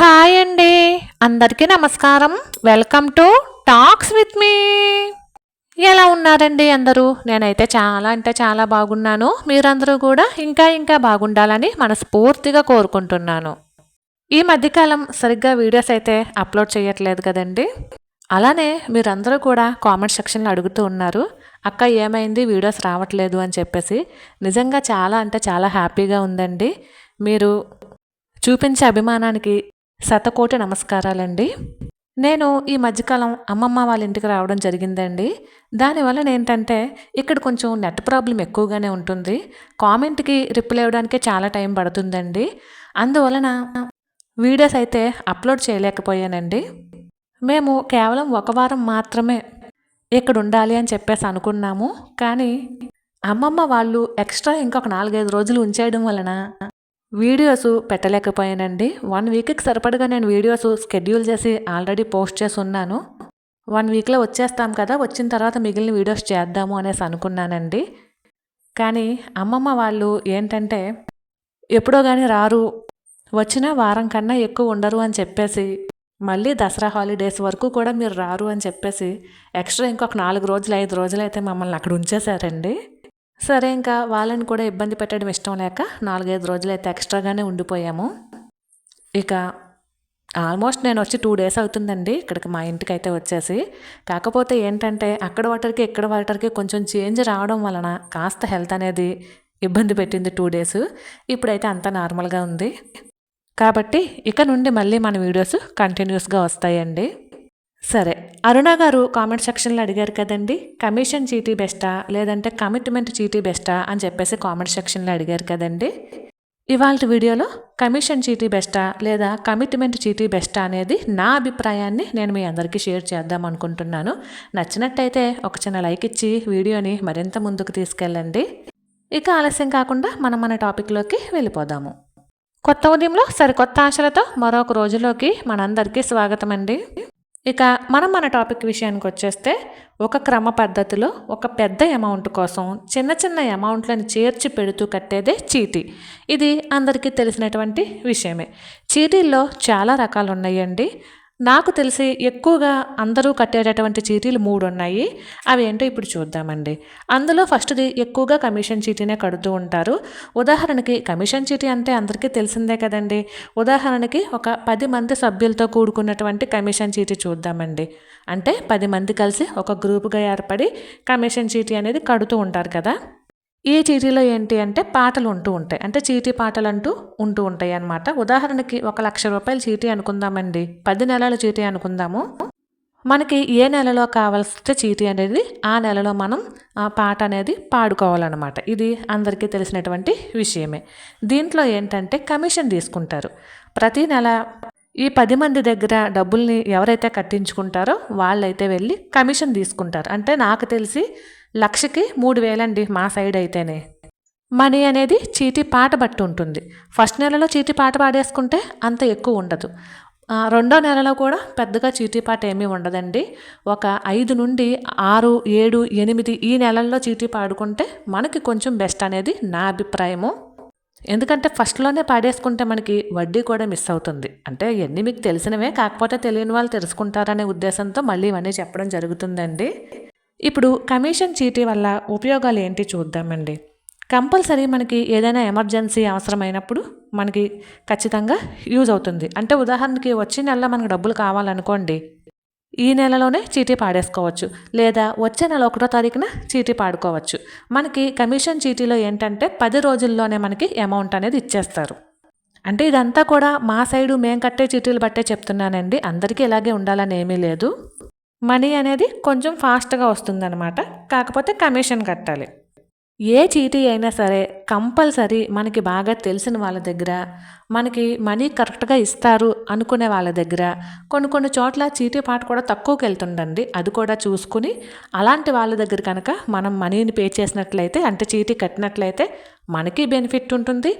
Hi అండి. అందరికీ నమస్కారం. Welcome to talks with me ఎలా ఉన్నారండి అందరూ? నేనైతే చాలా అంటే చాలా బాగున్నాను. మీరందరూ కూడా ఇంకా ఇంకా బాగుండాలని మనస్ఫూర్తిగా కోరుకుంటున్నాను. ఈ మధ్యకాలం సరిగ్గా వీడియోస్ అయితే అప్లోడ్ చేయట్లేదు కదండి. అలానే మీరందరూ కూడా కామెంట్ సెక్షన్లో అడుగుతూ ఉన్నారు. అక్క ఏమైంది? వీడియోస్ రావట్లేదు అని చెప్పేసి. నిజంగా చాలా అంటే చాలా హ్యాపీగా ఉందండి. మీరు చూపించే అభిమానానికి శతకోటి నమస్కారాలండి. నేను ఈ మధ్యకాలం అమ్మమ్మ వాళ్ళ ఇంటికి రావడం జరిగిందండి. దానివల్ల ఏంటంటే ఇక్కడ కొంచెం నెట్ ప్రాబ్లం ఎక్కువగానే ఉంటుంది. కామెంట్కి రిప్లై ఇవ్వడానికే చాలా టైం పడుతుందండి. అందువలన వీడియోస్ అయితే అప్లోడ్ చేయలేకపోయానండి. మేము కేవలం ఒక వారం మాత్రమే ఇక్కడ ఉండాలి అని చెప్పేసి అనుకున్నాము. కానీ అమ్మమ్మ వాళ్ళు ఎక్స్ట్రా ఇంకొక నాలుగైదు రోజులు ఉంచేయడం వలన వీడియోస్ పెట్టలేకపోయానండి. వన్ వీక్కి సరిపడగా నేను వీడియోస్ షెడ్యూల్ చేసి ఆల్రెడీ పోస్ట్ చేసి ఉన్నాను. వన్ వీక్లో వచ్చేస్తాం కదా వచ్చిన తర్వాత మిగిలిన వీడియోస్ చేద్దాము అనేసి అనుకున్నానండి. కానీ అమ్మమ్మ వాళ్ళు ఏంటంటే ఎప్పుడో కానీ రారు వచ్చిన వారం కన్నా ఎక్కువ ఉండరు అని చెప్పేసి మళ్ళీ దసరా హాలిడేస్ వరకు కూడా మీరు రారు అని చెప్పేసి ఎక్స్ట్రా ఇంకొక నాలుగు రోజులు ఐదు రోజులు అయితే మమ్మల్ని అక్కడ ఉంచేశారండి. సరే ఇంకా వాళ్ళని కూడా ఇబ్బంది పెట్టడం ఇష్టం లేక నాలుగైదు రోజులు అయితే ఎక్స్ట్రాగానే ఉండిపోయాము. ఇక ఆల్మోస్ట్ నేను వచ్చి టూ డేస్ అవుతుందండి ఇక్కడికి మా ఇంటికి అయితే వచ్చేసి. కాకపోతే ఏంటంటే అక్కడ వాటర్కి ఇక్కడ వాటర్కి కొంచెం చేంజ్ రావడం వలన కాస్త హెల్త్ అనేది ఇబ్బంది పెట్టింది టూ డేస్. ఇప్పుడైతే అంతా నార్మల్గా ఉంది. కాబట్టి ఇక నుండి మళ్ళీ మన వీడియోస్ కంటిన్యూస్గా వస్తాయండి. సరే. అరుణ గారు కామెంట్ సెక్షన్లో అడిగారు కదండి కమిషన్ చీటీ బెస్టా లేదంటే కమిట్మెంట్ చీటీ బెస్టా అని చెప్పేసి కామెంట్ సెక్షన్లో అడిగారు కదండి. ఇవాళ వీడియోలో కమిషన్ చీటీ బెస్టా లేదా కమిట్మెంట్ చీటీ బెస్టా అనేది నా అభిప్రాయాన్ని నేను మీ అందరికీ షేర్ చేద్దాం అనుకుంటున్నాను. నచ్చినట్టయితే ఒక చిన్న లైక్ ఇచ్చి వీడియోని మరింత ముందుకు తీసుకెళ్ళండి. ఇక ఆలస్యం కాకుండా మనం మన టాపిక్లోకి వెళ్ళిపోదాము. కొత్త ఉదయంలో సరికొత్త ఆశలతో మరొక రోజులోకి మనందరికీ స్వాగతం అండి ఇక మనం మన టాపిక్ విషయానికి వచ్చేస్తే ఒక క్రమ పద్ధతిలో ఒక పెద్ద అమౌంట్ కోసం చిన్న చిన్న అమౌంట్లను చేర్చి పెడుతూ కట్టేదే చీటీ. ఇది అందరికీ తెలిసినటువంటి విషయమే. చీటీల్లో చాలా రకాలు ఉన్నాయండి నాకు తెలిసి ఎక్కువగా అందరూ కట్టేటటువంటి చీటీలు మూడు ఉన్నాయి అవి ఏంటో ఇప్పుడు చూద్దామండి. అందులో ఫస్ట్ది ఎక్కువగా కమిషన్ చీటీనే కడుతూ ఉంటారు. ఉదాహరణకి కమిషన్ చీటీ అంటే అందరికీ తెలిసిందే కదండి. ఉదాహరణకి ఒక పది మంది సభ్యులతో కూడుకున్నటువంటి కమిషన్ చీటీ చూద్దామండి. అంటే పది మంది కలిసి ఒక గ్రూపుగా ఏర్పడి కమిషన్ చీటీ అనేది కడుతూ ఉంటారు కదా. ఈ చీటీలో ఏంటి అంటే పాటలు ఉంటూ ఉంటాయి. అంటే చీటీ పాటలు అంటూ ఉంటూ ఉంటాయి అన్నమాట. ఉదాహరణకి ఒక లక్ష రూపాయల చీటీ అనుకుందామండి. పది నెలల చీటీ అనుకుందాము. మనకి ఏ నెలలో కావాల్సిన చీటీ అనేది ఆ నెలలో మనం ఆ పాట అనేది పాడుకోవాలన్నమాట. ఇది అందరికీ తెలిసినటువంటి విషయమే. దీంట్లో ఏంటంటే కమిషన్ తీసుకుంటారు. ప్రతి నెల ఈ పది మంది దగ్గర డబ్బుల్ని ఎవరైతే కట్టించుకుంటారో వాళ్ళైతే వెళ్ళి కమిషన్ తీసుకుంటారు. అంటే నాకు తెలిసి లక్షకి మూడు వేలండి మా సైడ్ అయితేనే. మనీ అనేది చీటీ పాట బట్టి ఉంటుంది. ఫస్ట్ నెలలో చీటీ పాట పాడేసుకుంటే అంత ఎక్కువ ఉండదు. రెండో నెలలో కూడా పెద్దగా చీటీ పాట ఏమీ ఉండదండి. ఒక ఐదు నుండి ఆరు ఏడు ఎనిమిది ఈ నెలల్లో చీటీ పాడుకుంటే మనకి కొంచెం బెస్ట్ అనేది నా అభిప్రాయము. ఎందుకంటే ఫస్ట్లోనే పాడేసుకుంటే మనకి వడ్డీ కూడా మిస్ అవుతుంది. అంటే ఇవన్నీ మీకు తెలిసినవే కాకపోతే తెలియని వాళ్ళు తెలుసుకుంటారనే ఉద్దేశంతో మళ్ళీ ఇవన్నీ చెప్పడం జరుగుతుందండి. ఇప్పుడు కమిషన్ చీటీ వల్ల ఉపయోగాలు ఏంటి చూద్దామండి. కంపల్సరీ మనకి ఏదైనా ఎమర్జెన్సీ అవసరమైనప్పుడు మనకి ఖచ్చితంగా యూజ్ అవుతుంది. అంటే ఉదాహరణకి వచ్చే నెలలో మనకు డబ్బులు కావాలనుకోండి ఈ నెలలోనే చీటీ పాడేసుకోవచ్చు. లేదా వచ్చే నెల ఒకటో తారీఖున చీటీ పాడుకోవచ్చు. మనకి కమిషన్ చీటీలో ఏంటంటే పది రోజుల్లోనే మనకి అమౌంట్ అనేది ఇచ్చేస్తారు. అంటే ఇదంతా కూడా మా సైడు మేము కట్టే చీటీలు బట్టే చెప్తున్నానండి. అందరికీ ఇలాగే ఉండాలని ఏమీ లేదు. మనీ అనేది కొంచెం ఫాస్ట్గా వస్తుందన్నమాట. కాకపోతే కమిషన్ కట్టాలి. ఏ చీటీ అయినా సరే కంపల్సరీ మనకి బాగా తెలిసిన వాళ్ళ దగ్గర మనకి మనీ కరెక్ట్గా ఇస్తారు అనుకునే వాళ్ళ దగ్గర కొన్ని కొన్ని చోట్ల చీటీ పాట కూడా తక్కువకి వెళ్తుందండి. అది కూడా చూసుకుని అలాంటి వాళ్ళ దగ్గర కనుక మనం మనీని పే చేసినట్లయితే అంటే చీటీ కట్టినట్లయితే మనకి బెనిఫిట్ ఉంటుంది.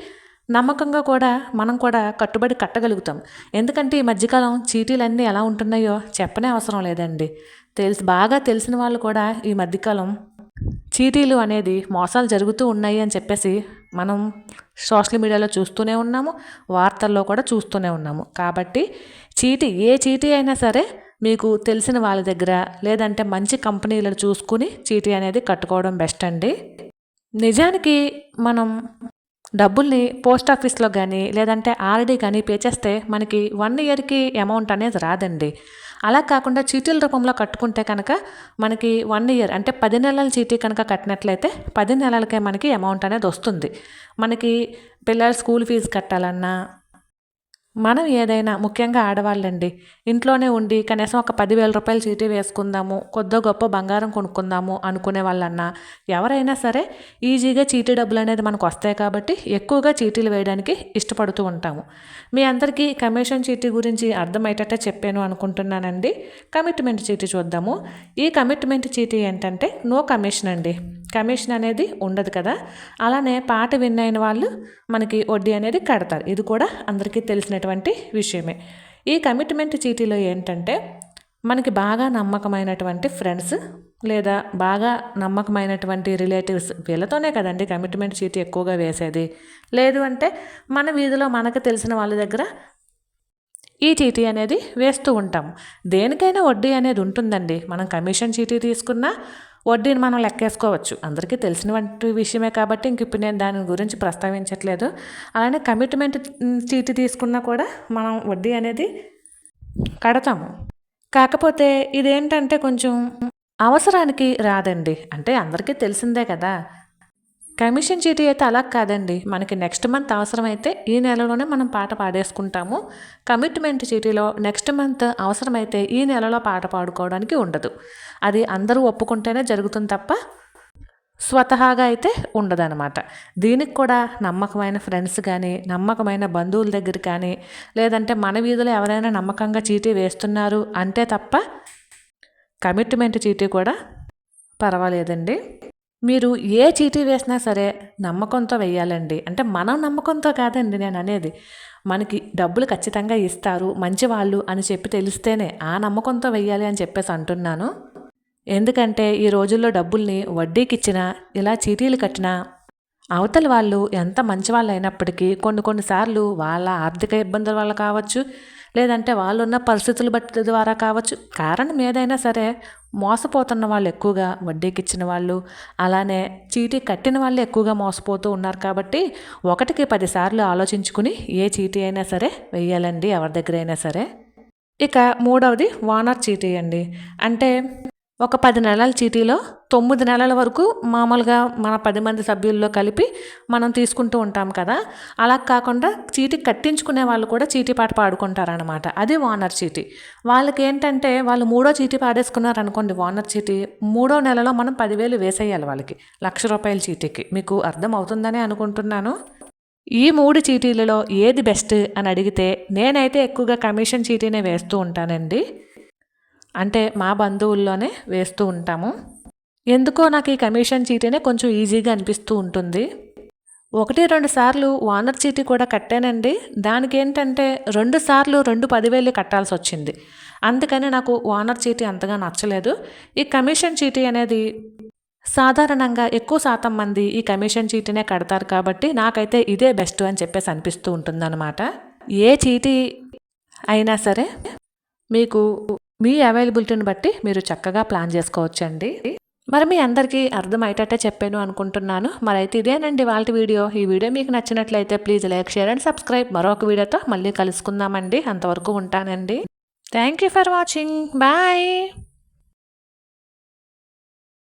నమ్మకంగా కూడా మనం కూడా కట్టుబడి కట్టగలుగుతాం. ఎందుకంటే ఈ మధ్యకాలం చీటీలన్నీ ఎలా ఉంటున్నాయో చెప్పనే అవసరం లేదండి. తెలిసి బాగా తెలిసిన వాళ్ళు కూడా ఈ మధ్యకాలం చీటీలు అనేది మోసాలు జరుగుతూ ఉన్నాయి అని చెప్పేసి మనం సోషల్ మీడియాలో చూస్తూనే ఉన్నాము వార్తల్లో కూడా చూస్తూనే ఉన్నాము. కాబట్టి చీటీ ఏ చీటీ అయినా సరే మీకు తెలిసిన వాళ్ళ దగ్గర లేదంటే మంచి కంపెనీలను చూసుకుని చీటీ అనేది కట్టుకోవడం బెస్ట్ అండి. నిజానికి మనం డబ్బుల్ని పోస్ట్ ఆఫీస్లో కానీ లేదంటే ఆర్డీ కానీ పే చేస్తే మనకి వన్ ఇయర్కి అమౌంట్ అనేది రాదండి. అలా కాకుండా చీటీల రూపంలో కట్టుకుంటే కనుక మనకి వన్ ఇయర్ అంటే పది నెలల చీటీ కనుక కట్టినట్లయితే పది నెలలకే మనకి అమౌంట్ అనేది వస్తుంది. మనకి పిల్లల స్కూల్ ఫీజు కట్టాలన్నా మనం ఏదైనా ముఖ్యంగా ఆడవాళ్ళండి ఇంట్లోనే ఉండి కనీసం ఒక పదివేల రూపాయలు చీటీ వేసుకుందాము కొద్ది గొప్ప బంగారం కొనుక్కుందాము అనుకునే వాళ్ళన్నా ఎవరైనా సరే ఈజీగా చీటీ డబ్బులు అనేది మనకు వస్తాయి కాబట్టి ఎక్కువగా చీటీలు వేయడానికి ఇష్టపడుతూ ఉంటాము. మీ అందరికీ కమిషన్ చీటీ గురించి అర్థమయ్యేటట్టే చెప్పాను అనుకుంటున్నానండి. కమిట్మెంట్ చీటీ చూద్దాము. ఈ కమిట్మెంట్ చీటీ ఏంటంటే నో కమిషన్ అండి. కమిషన్ అనేది ఉండదు కదా. అలానే పాట విన్ అయిన వాళ్ళు మనకి వడ్డీ అనేది కడతారు. ఇది కూడా అందరికీ తెలిసినటువంటి విషయమే. ఈ కమిట్మెంట్ చీటీలో ఏంటంటే మనకి బాగా నమ్మకమైనటువంటి ఫ్రెండ్స్ లేదా బాగా నమ్మకమైనటువంటి రిలేటివ్స్ వీళ్ళతోనే కదండి కమిట్మెంట్ చీటీ ఎక్కువగా వేసేది. లేదు అంటే మన వీధిలో మనకు తెలిసిన వాళ్ళ దగ్గర ఈ చీటీ అనేది వేస్తూ ఉంటాం. దేనికైనా వడ్డీ అనేది ఉంటుందండి. మనం కమిషన్ చీటీ తీసుకున్నా వడ్డీని మనం లెక్కేసుకోవచ్చు. అందరికీ తెలిసినటువంటి విషయమే కాబట్టి ఇంక ఇప్పుడు నేను దాని గురించి ప్రస్తావించట్లేదు. అలానే కమిట్మెంట్ చీటీ తీసుకున్నా కూడా మనం వడ్డీ అనేది కడతాము. కాకపోతే ఇదేంటంటే కొంచెం అవసరానికి రాదండి. అంటే అందరికీ తెలిసిందే కదా. కమిషన్ చీటీ అయితే అలా కాదండి. మనకి నెక్స్ట్ మంత్ అవసరమైతే ఈ నెలలోనే మనం పాట పాడేసుకుంటాము. కమిట్మెంట్ చీటీలో నెక్స్ట్ మంత్ అవసరమైతే ఈ నెలలో పాట పాడుకోవడానికి ఉండదు. అది అందరూ ఒప్పుకుంటేనే జరుగుతుంది తప్ప స్వతహాగా అయితే ఉండదన్నమాట. దీనికి కూడా నమ్మకమైన ఫ్రెండ్స్ కానీ నమ్మకమైన బంధువుల దగ్గర కానీ లేదంటే మన వీధిలో ఎవరైనా నమ్మకంగా చీటీ వేస్తున్నారు అంటే తప్ప కమిట్మెంట్ చీటీ కూడా పర్వాలేదండి. మీరు ఏ చీటీ వేసినా సరే నమ్మకంతో వెయ్యాలండి అంటే మనం నమ్మకంతో కాదండి నేను అనేది. మనకి డబ్బులు ఖచ్చితంగా ఇస్తారు మంచి వాళ్ళు అని చెప్పి తెలిస్తేనే ఆ నమ్మకంతో వెయ్యాలి అని చెప్పేసి అంటున్నాను. ఎందుకంటే ఈ రోజుల్లో డబ్బుల్ని వడ్డీకి ఇచ్చినా ఇలా చీటీలు కట్టినా అవతల వాళ్ళు ఎంత మంచి వాళ్ళు అయినప్పటికీ కొన్ని కొన్నిసార్లు వాళ్ళ ఆర్థిక ఇబ్బందుల వల్ల కావచ్చు లేదంటే వాళ్ళు ఉన్న పరిస్థితులు బట్టి ద్వారా కావచ్చు. కారణం ఏదైనా సరే మోసపోతున్న వాళ్ళు ఎక్కువగా వడ్డీకి ఇచ్చిన వాళ్ళు అలానే చీటీ కట్టిన వాళ్ళు ఎక్కువగా మోసపోతూ ఉన్నారు కాబట్టి ఒకటికి పదిసార్లు ఆలోచించుకుని ఏ చీటీ అయినా సరే వెయ్యాలండి ఎవరి దగ్గర అయినా సరే. ఇక మూడవది వానర్ చీటీ అండి. అంటే ఒక పది నెలల చీటీలో తొమ్మిది నెలల వరకు మామూలుగా మన పది మంది సభ్యుల్లో కలిపి మనం తీసుకుంటూ ఉంటాం కదా. అలా కాకుండా చీటీ కట్టించుకునే వాళ్ళు కూడా చీటీ పాట పాడుకుంటారనమాట అది వానర్ చీటీ. వాళ్ళకి ఏంటంటే వాళ్ళు మూడో చీటీ పాడేసుకున్నారు అనుకోండి వానర్ చీటీ మూడో నెలలో మనం పదివేలు వేసేయాలి వాళ్ళకి లక్ష రూపాయల చీటీకి. మీకు అర్థం అవుతుందని అనుకుంటున్నాను. ఈ మూడు చీటీలలో ఏది బెస్ట్ అని అడిగితే నేనైతే ఎక్కువగా కమిషన్ చీటీనే వేస్తూ ఉంటానండి. అంటే మా బంధువుల్లోనే వేస్తూ ఉంటాము. ఎందుకో నాకు ఈ కమిషన్ చీటీనే కొంచెం ఈజీగా అనిపిస్తూ ఉంటుంది. ఒకటి రెండు సార్లు ఓనర్ చీటీ కూడా కట్టానండి. దానికి ఏంటంటే రెండు సార్లు రెండు పదివేలు కట్టాల్సి వచ్చింది. అందుకని నాకు ఓనర్ చీటీ అంతగా నచ్చలేదు. ఈ కమిషన్ చీటీ అనేది సాధారణంగా ఎక్కువ శాతం మంది ఈ కమిషన్ చీటీనే కడతారు కాబట్టి నాకైతే ఇదే బెస్ట్ అని చెప్పేసి అనిపిస్తూ ఉంటుందన్నమాట. ఏ చీటీ అయినా సరే మీకు మీ అవైలబిలిటీని బట్టి మీరు చక్కగా ప్లాన్ చేసుకోవచ్చండి. మరి మీ అందరికీ అర్థమయ్యేటట్టే చెప్పాను అనుకుంటున్నాను. మరి అయితే ఇదేనండి వాళ్ళ వీడియో. ఈ వీడియో మీకు నచ్చినట్లయితే please like share and subscribe. మరొక వీడియోతో మళ్ళీ కలుసుకుందామండి. అంతవరకు ఉంటానండి. Thank you for watching. Bye.